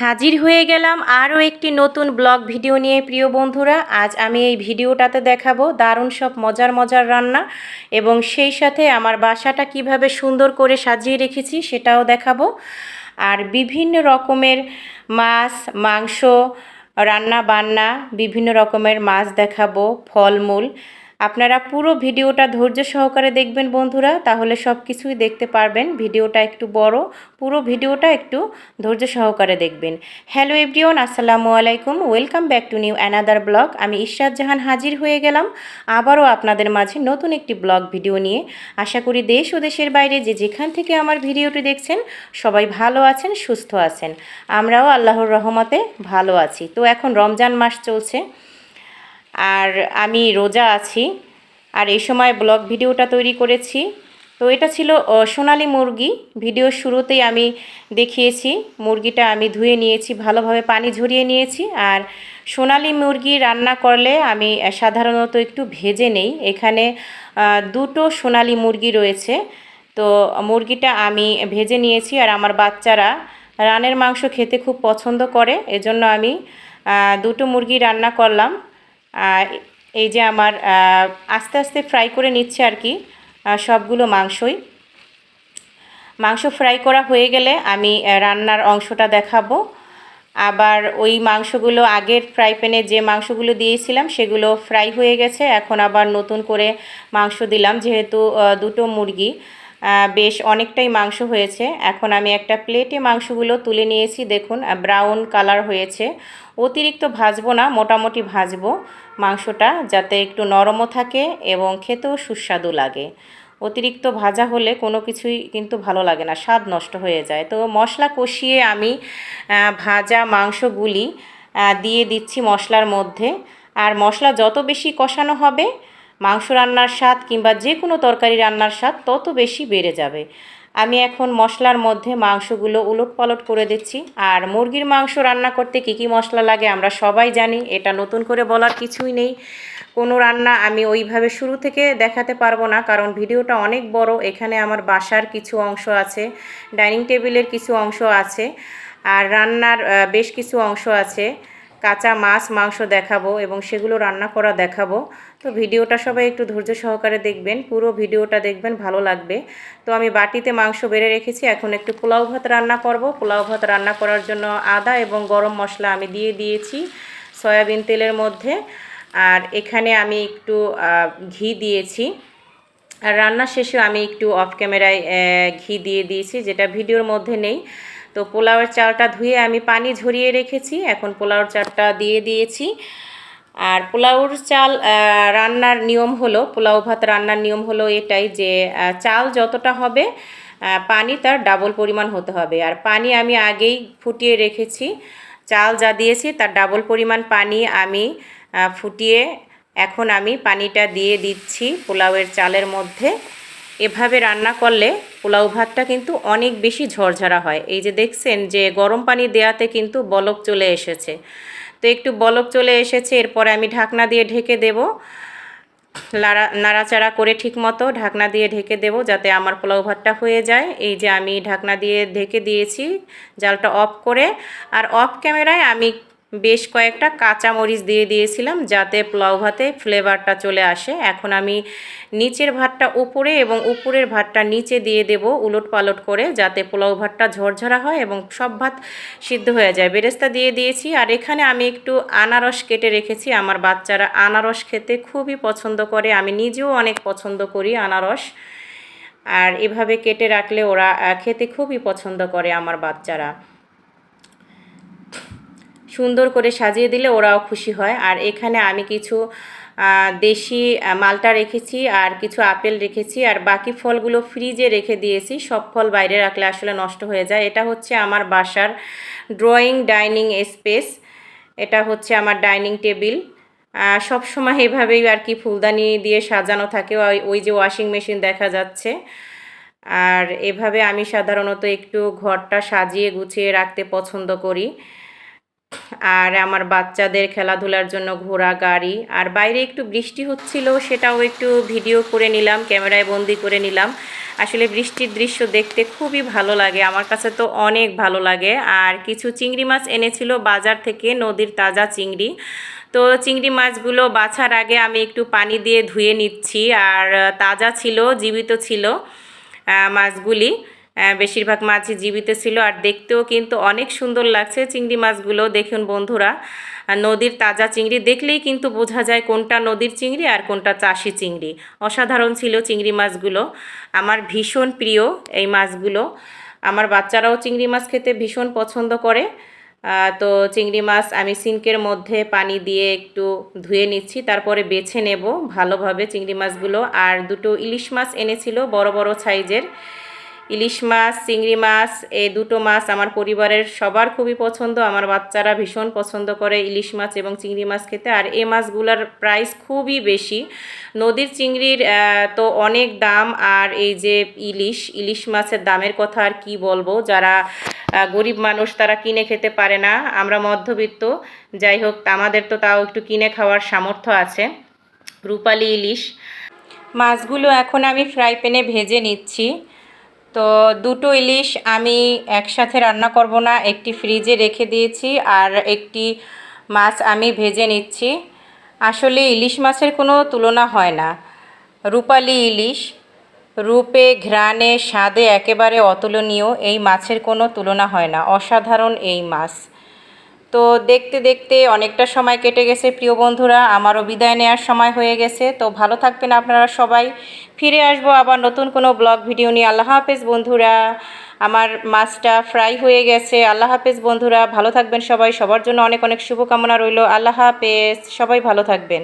হাজির হয়ে গেলাম আরও একটি নতুন ব্লগ ভিডিও নিয়ে, প্রিয় বন্ধুরা। আজ আমি এই ভিডিওটাতে দেখাবো দারুণ সব মজার মজার রান্না এবং সেই সাথে আমার বাসাটা কীভাবে সুন্দর করে সাজিয়ে রেখেছি সেটাও দেখাবো। আর বিভিন্ন রকমের মাছ, মাংস রান্না বান্না বিভিন্ন রকমের মাছ দেখাবো, ফলমূল। আপনারা পুরো ভিডিওটা ধৈর্য সহকারে দেখবেন বন্ধুরা, তাহলে সব কিছুই দেখতে পারবেন। ভিডিওটা একটু বড়, পুরো ভিডিওটা একটু ধৈর্য সহকারে দেখবেন। হ্যালো এভরিওন আসসালামু আলাইকুম। Welcome back to new another blog. আমি ইশরাত জাহান হাজির হয়ে গেলাম। আবারও আপনাদের মাঝে নতুন একটি ব্লগ ভিডিও নিয়ে। আশা করি দেশ ও দেশের বাইরে যে যেখান থেকে আমার ভিডিওটি দেখছেন, সবাই ভালো আছেন, সুস্থ আছেন। আমরাও আল্লাহর রহমতে ভালো আছি। তো এখন রমজান মাস চলছে। আর আমি রোজা আছি। আর এই সময় ব্লগ ভিডিওটা তৈরি করেছি। তো এটা ছিল সোনালি মুরগি। ভিডিও শুরুতেই আমি দেখিয়েছি, মুরগিটা আমি ধুয়ে নিয়েছি, ভালোভাবে পানি ঝরিয়ে নিয়েছি। আর সোনালী মুরগি রান্না করলে আমি সাধারণত একটু ভেজে নেই। এখানে দুটো সোনালি মুরগি রয়েছে। তো মুরগিটা আমি ভেজে নিয়েছি আর আমার বাচ্চারা রানের মাংস খেতে খুব পছন্দ করে। এজন্য আমি দুটো মুরগি রান্না করলাম। এই যে আমার আস্তে আস্তে ফ্রাই করে নিচ্ছে আর কি সবগুলো মাংসই। মাংস ফ্রাই করা হয়ে গেলে আমি রান্নার অংশটা দেখাবো। আবার ওই মাংসগুলো আগের ফ্রাই প্যানে যে মাংসগুলো দিয়েছিলাম, সেগুলো ফ্রাই হয়ে গেছে। এখন আবার নতুন করে মাংস দিলাম, যেহেতু দুটো মুরগি। বেশ অনেকটাই মাংস হয়েছে। এখন আমি একটা প্লেটে মাংসগুলো তুলে নিয়েছি, দেখুন ব্রাউন কালার হয়েছে। অতিরিক্ত ভাজবো না, মোটামুটি ভাজবো মাংসটা যাতে একটু নরমও থাকে এবং খেতেও সুস্বাদু লাগে। অতিরিক্ত ভাজা হলে কোনো কিছুই কিন্তু ভালো লাগে না, স্বাদ নষ্ট হয়ে যায়। তো মশলা কষিয়ে আমি ভাজা মাংসগুলি দিয়ে দিচ্ছি মশলার মধ্যে। আর মশলা যত বেশি কষানো হবে মাংস রান্নার স্বাদ কিংবা যে কোনো তরকারি রান্নার স্বাদ তত বেশি বেড়ে যাবে। আমি এখন মশলার মধ্যে মাংসগুলো উলট পালট করে দিচ্ছি। আর মুরগির মাংস রান্না করতে কী কী মশলা লাগে আমরা সবাই জানি, এটা নতুন করে বলার কিছুই নেই। কোনো রান্না আমি ওইভাবে শুরু থেকে দেখাতে পারব না, কারণ ভিডিওটা অনেক বড়, এখানে আমার বাসার কিছু অংশ আছে, ডাইনিং টেবিলের কিছু অংশ আছে, আর রান্নার বেশ কিছু অংশ আছে। কাঁচা মাছ, মাংস দেখাবো এবং সেগুলো রান্না করা দেখাবো। তো ভিডিওটা সবাই একটু ধৈর্য সহকারে দেখবেন, পুরো ভিডিওটা দেখবেন, ভালো লাগবে। তো আমি বাটিতে মাংস বেড়ে রেখেছি, এখন একটু পোলাও ভাত রান্না করব। পোলাও ভাত রান্না করার জন্য আদা এবং গরম মশলা আমি দিয়ে দিয়েছি সয়াবিন তেলের মধ্যে। আর এখানে আমি একটু ঘি দিয়েছি। আর রান্না শেষে আমি একটু অফ ক্যামেরায় ঘি দিয়ে দিয়েছি, যেটা ভিডিওর মধ্যে নেই। তো পোলাওয়ের চালটা ধুয়ে আমি পানি ঝরিয়ে রেখেছি, এখন পোলাওর চালটা দিয়ে দিয়েছি। আর পোলাওর চাল রান্নার নিয়ম হলো, পোলাও ভাত রান্নার নিয়ম হলো এটাই যে চাল যতটা হবে পানি তার ডাবল পরিমাণ হতে হবে। আর পানি আমি আগেই ফুটিয়ে রেখেছি। চাল যা দিয়েছি তার ডাবল পরিমাণ পানি আমি ফুটিয়ে এখন আমি পানিটা দিয়ে দিচ্ছি পোলাওয়ের চালের মধ্যে। এভাবে রান্না করলে পোলাও ভাতটা কিন্তু অনেক বেশি ঝরঝরা হয়। এই যে দেখছেন যে গরম পানি দেওয়াতে কিন্তু বলক চলে এসেছে। তো একটু বলক চলে এসেছে, এরপরে আমি ঢাকনা দিয়ে ঢেকে দেব। লাড়া নাড়াচাড়া করে ঠিক মতো ঢাকনা দিয়ে ঢেকে দেব যাতে আমার পোলাও ভাতটা হয়ে যায়। এই যে আমি ঢাকনা দিয়ে ঢেকে দিয়েছি জালটা অফ করে। আর অফ ক্যামেরায় আমি বেশ কয়েকটা কাঁচা মরিচ দিয়ে দিয়েছিলাম যাতে পোলাও ভাতে ফ্লেভারটা চলে আসে। এখন আমি নিচের ভাতটা উপরে এবং উপরের ভাতটা নিচে দিয়ে দেব উলট পালট করে যাতে পোলাও ভাতটা ঝরঝরা হয় এবং সব ভাত সিদ্ধ হয়ে যায়। বেরেস্তা দিয়ে দিয়েছি আর এখানে আমি একটু আনারস কেটে রেখেছি। আমার বাচ্চারা আনারস খেতে খুবই পছন্দ করে। আমি নিজেও অনেক পছন্দ করি আনারস। আর এভাবে কেটে রাখলে ওরা খেতে খুবই পছন্দ করে আমার বাচ্চারা। সুন্দর করে সাজিয়ে দিলে ওরাও খুশি হয়। আর এখানে আমি কিছু দেশি মালটা রেখেছি আর কিছু আপেল রেখেছি। আর বাকি ফলগুলো ফ্রিজে রেখে দিয়েছি। সব ফল বাইরে রাখলে আসলে নষ্ট হয়ে যায়। এটা হচ্ছে আমার বাসার ড্রয়িং ডাইনিং স্পেস। এটা হচ্ছে আমার ডাইনিং টেবিল। সব সময় এভাবেই আর কি ফুলদানি দিয়ে সাজানো থাকে। ওই ওই যে ওয়াশিং মেশিন দেখা যাচ্ছে। আর এভাবে আমি সাধারণত একটু ঘরটা সাজিয়ে গুছিয়ে রাখতে পছন্দ করি। আর আমার বাচ্চাদের খেলাধুলার জন্য ঘোড়া, গাড়ি, আর বাইরে একটু বৃষ্টি হচ্ছিল সেটাও একটু ভিডিও করে নিলাম, ক্যামেরায় বন্দি করে নিলাম। আসলে বৃষ্টির দৃশ্য দেখতে খুবই ভালো লাগে, আমার কাছে তো অনেক ভালো লাগে। আর কিছু চিংড়ি মাছ এনেছিল বাজার থেকে, নদীর তাজা চিংড়ি। তো চিংড়ি মাছগুলো বাছার আগে আমি একটু পানি দিয়ে ধুয়ে নিচ্ছি, আর তাজা ছিল, জীবিত ছিল মাছগুলি। বেশিরভাগ মাছই জীবিত ছিল আর দেখতেও কিন্তু অনেক সুন্দর লাগছে চিংড়ি মাছগুলো। দেখুন বন্ধুরা নদীর তাজা চিংড়ি দেখলেই কিন্তু বোঝা যায় কোনটা নদীর চিংড়ি আর কোনটা চাষি চিংড়ি। অসাধারণ ছিল চিংড়ি মাছগুলো। আমার ভীষণ প্রিয় এই মাছগুলো। আমার বাচ্চারাও চিংড়ি মাছ খেতে ভীষণ পছন্দ করে। তো চিংড়ি মাছ আমি সিঙ্কের মধ্যে পানি দিয়ে একটু ধুয়ে নিচ্ছি, তারপরে বেছে নেব ভালোভাবে চিংড়ি মাছগুলো। আর দুটো ইলিশ মাছ এনেছিল বড় বড় সাইজের। ইলিশ মাছ, চিংড়ি মাছ, এই দুটো মাছ আমার পরিবারের সবার খুবই পছন্দ। আমার বাচ্চারা ভীষণ পছন্দ করে ইলিশ মাছ এবং চিংড়ি মাছ খেতে। আর এই মাছগুলোর প্রাইস খুবই বেশি। নদীর চিংড়ির তো অনেক দাম। আর এই যে ইলিশ ইলিশ মাছের দামের কথা আর কি বলব? যারা গরিব মানুষ তারা কিনে খেতে পারে না। আমরা মধ্যবিত্ত। যাই হোক, আমাদের তো তাও একটু কিনে খাওয়ার সামর্থ্য আছে। রূপালি ইলিশ। মাছগুলো এখন আমি ফ্রাই প্যানে ভেজে নিচ্ছি। তো দুটো ইলিশ আমি একসাথে রান্না করব না, একটি ফ্রিজে রেখে দিয়েছি আর একটি মাছ আমি ভেজে নিচ্ছি। আসলে ইলিশ মাছের কোনো তুলনা হয় না। রূপালি ইলিশ, রূপে, ঘ্রাণে, স্বাদে একেবারে অতুলনীয়, এই মাছের কোনো তুলনা হয় না। অসাধারণ এই মাছ। তো দেখতে দেখতে অনেকটা সময় কেটে গেছে প্রিয় বন্ধুরা, আমারও বিদায় নেওয়ার সময় হয়ে গেছে। তো ভালো থাকবেন আপনারা সবাই। ফিরে আসব আবার নতুন কোনো ব্লগ ভিডিও নিয়ে। আল্লাহ হাফেজ বন্ধুরা। আমার মাছটা ফ্রাই হয়ে গেছে। আল্লাহ হাফেজ বন্ধুরা। ভালো থাকবেন সবাই। সবার জন্য অনেক অনেক শুভকামনা রইল। আল্লাহ হাফেজ। সবাই ভালো থাকবেন।